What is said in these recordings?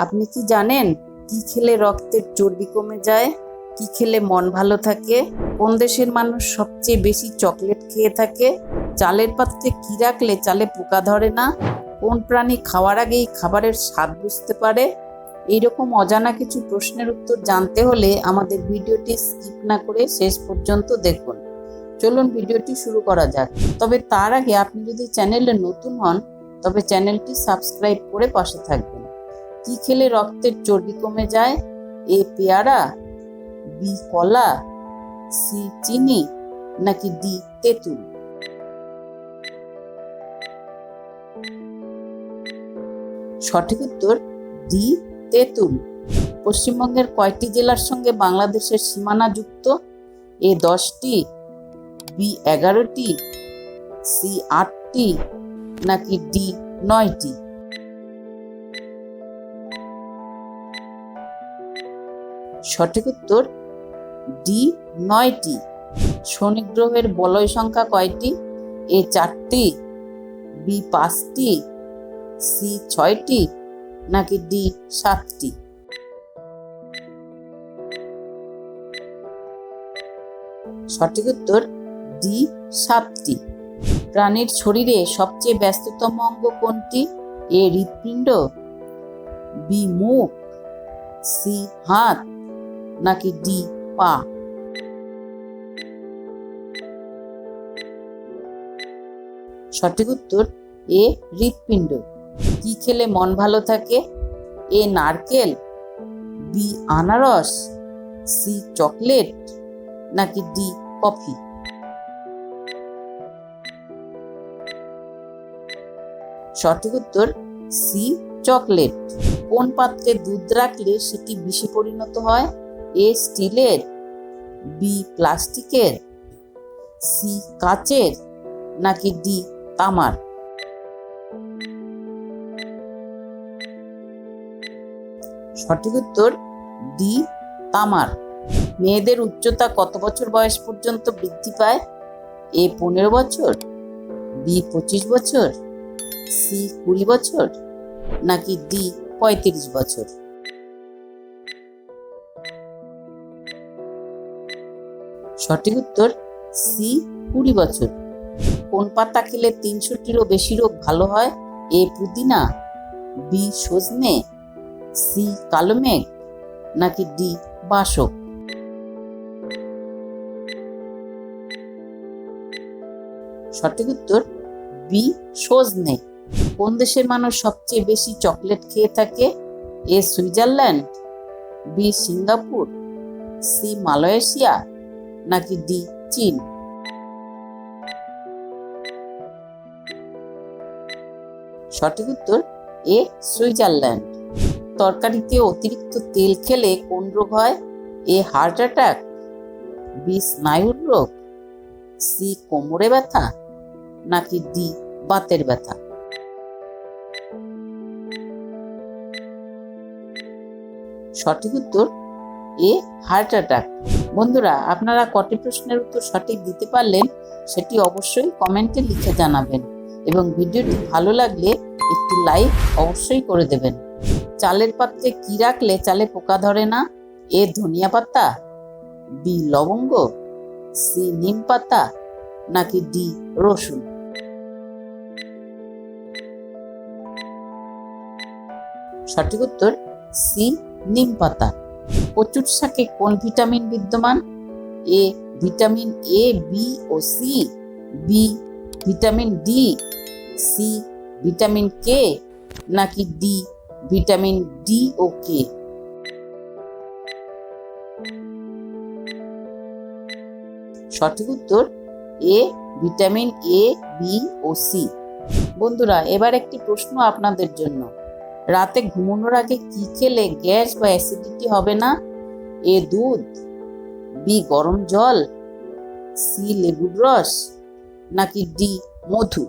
আপনি কি জানেন কি খেলে রক্তের চর্বি কমে যায়? কি খেলে মন ভালো থাকে? কোন দেশের মানুষ সবচেয়ে বেশি চকলেট খেয়ে থাকে? চালের পাত্রে কি রাখলে চালে পোকা ধরে না? কোন প্রাণী খাওয়ার আগেই খাবারের স্বাদ বুঝতে পারে? এইরকম অজানা কিছু প্রশ্নের উত্তর জানতে হলে আমাদের ভিডিওটি স্কিপ না করে শেষ পর্যন্ত দেখুন। চলুন ভিডিওটি শুরু করা যাক। তবে তার আগে আপনি যদি চ্যানেলে নতুন হন, তবে চ্যানেলটি সাবস্ক্রাইব করে পাশে থাকবেন। কি খেলে রক্তের চর্বি কমে যায়? এ পেয়ারা? বি কলা? সি চিনি? নাকি ডি তেঁতুল? সঠিক উত্তর, ডি তেঁতুল। পশ্চিমবঙ্গের কয়টি জেলার সঙ্গে বাংলাদেশের সীমানা যুক্ত? এ দশটি, বি এগারোটি, সি আটটি, নাকি ডি নয়টি? সঠিক উত্তর ডি নয়টি। শনি গ্রহের বলয় সংখ্যা কয়টি? এ চারটি, বি পাঁচটি, সি ছয়টি, নাকি ডি সাতটি? সঠিক উত্তর ডি সাতটি। প্রাণীর শরীরে সবচেয়ে ব্যস্ততম অঙ্গ কোনটি? এ হৃৎপিণ্ড, বি মুখ, সি হাত নাকি ডি, পা? সঠিক উত্তর, এ হৃৎপিণ্ড। কি খেলে মন ভালো থাকে? এ নারকেল, বি আনারস, সি চকলেট, নাকি ডি কফি? সঠিক উত্তর, সি চকলেট। কোন পাত্রে দুধ রাখলে সেটি বিষে পরিণত হয়? এ স্টিলের বি প্লাস্টিকের সি কাচের, নাকি ডি তামার? সঠিক উত্তর ডি তামার। মেয়েদের উচ্চতা কত বছর বয়স পর্যন্ত বৃদ্ধি পায়? এ পনেরো বছর বি পঁচিশ বছর সি কুড়ি বছর, নাকি ডি পঁয়ত্রিশ বছর? সঠিক উত্তর সি কুড়ি বছর। কোন পাতা খেলে তিনশোটিরও বেশি রোগ ভালো হয়? এ পুদিনা বি সজনে সি কালো মেঘ, নাকি ডি বাসক? সঠিক উত্তর বি সজনে। কোন দেশের মানুষ সবচেয়ে বেশি চকলেট খেয়ে থাকে? A Switzerland B Singapore C Malaysia নাকি ডি চীন? সঠিক উত্তর, এ সুইজারল্যান্ড। তরকারিতে অতিরিক্ত তেল খেলে কোন রোগ হয়? এ হার্ট অ্যাটাক, বি স্নায়ুর রোগ, সি কোমরে ব্যথা, নাকি ডি বাতের ব্যথা? সঠিক উত্তর, এ হার্ট অ্যাটাক। বন্ধুরা, আপনারা কটি প্রশ্নের উত্তর সঠিক দিতে পারলেন সেটি অবশ্যই কমেন্টে লিখে জানাবেন এবং ভিডিওটি ভালো লাগলে একটি লাইক অবশ্যই করে দেবেন। চালের পাত্রে কি রাখলে চালে পোকা ধরে না? এ ধনিয়া পাতা, বি লবঙ্গ, সি নিম পাতা, নাকি ডি রসুন? সঠিক উত্তর, সি নিম পাতা। কচুর শাকে কোন ভিটামিন বিদ্যমান? A vitamin A B O C B vitamin D C vitamin K নাকি ডি ভিটামিন ডি ও কে সঠিক উত্তর এ ভিটামিন এ বি ও সি বন্ধুরা, এবার একটি প্রশ্ন আপনাদের জন্য। রাতে ঘুমানোর আগে কি খেলে গ্যাস বা অ্যাসিডিটি হবে না? এ দুধ, বি গরম জল, সি লেবুর রস, নাকি ডি মধু?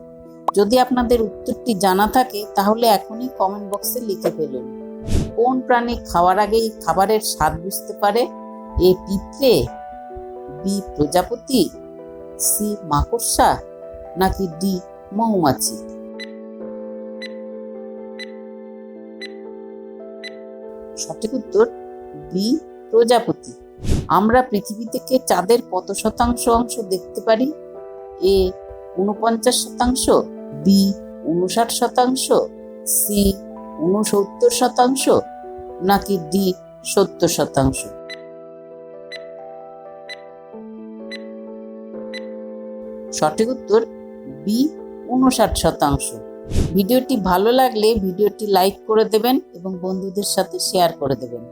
যদি আপনাদের উত্তরটি জানা থাকে, তাহলে এখনই কমেন্ট বক্সে লিখে ফেলুন। কোন প্রাণী খাওয়ার আগেই খাবারের স্বাদ বুঝতে পারে? এ পিঁপড়ে, বি প্রজাপতি, সি মাকড়সা, নাকি ডি মৌমাছি? সঠিক উত্তর বি প্রজাপতি। আমরা পৃথিবী থেকে চাঁদের কত শতাংশ অংশ দেখতে পারি? এ উনপঞ্চাশ শতাংশ বি উনষাট শতাংশ সি উনসত্তর শতাংশ, নাকি ডি সত্তর শতাংশ? সঠিক উত্তর বি উনষাট শতাংশ। ভিডিওটি ভালো লাগলে ভিডিওটি লাইক করে দেবেন এবং বন্ধুদের সাথে শেয়ার করে দেবেন।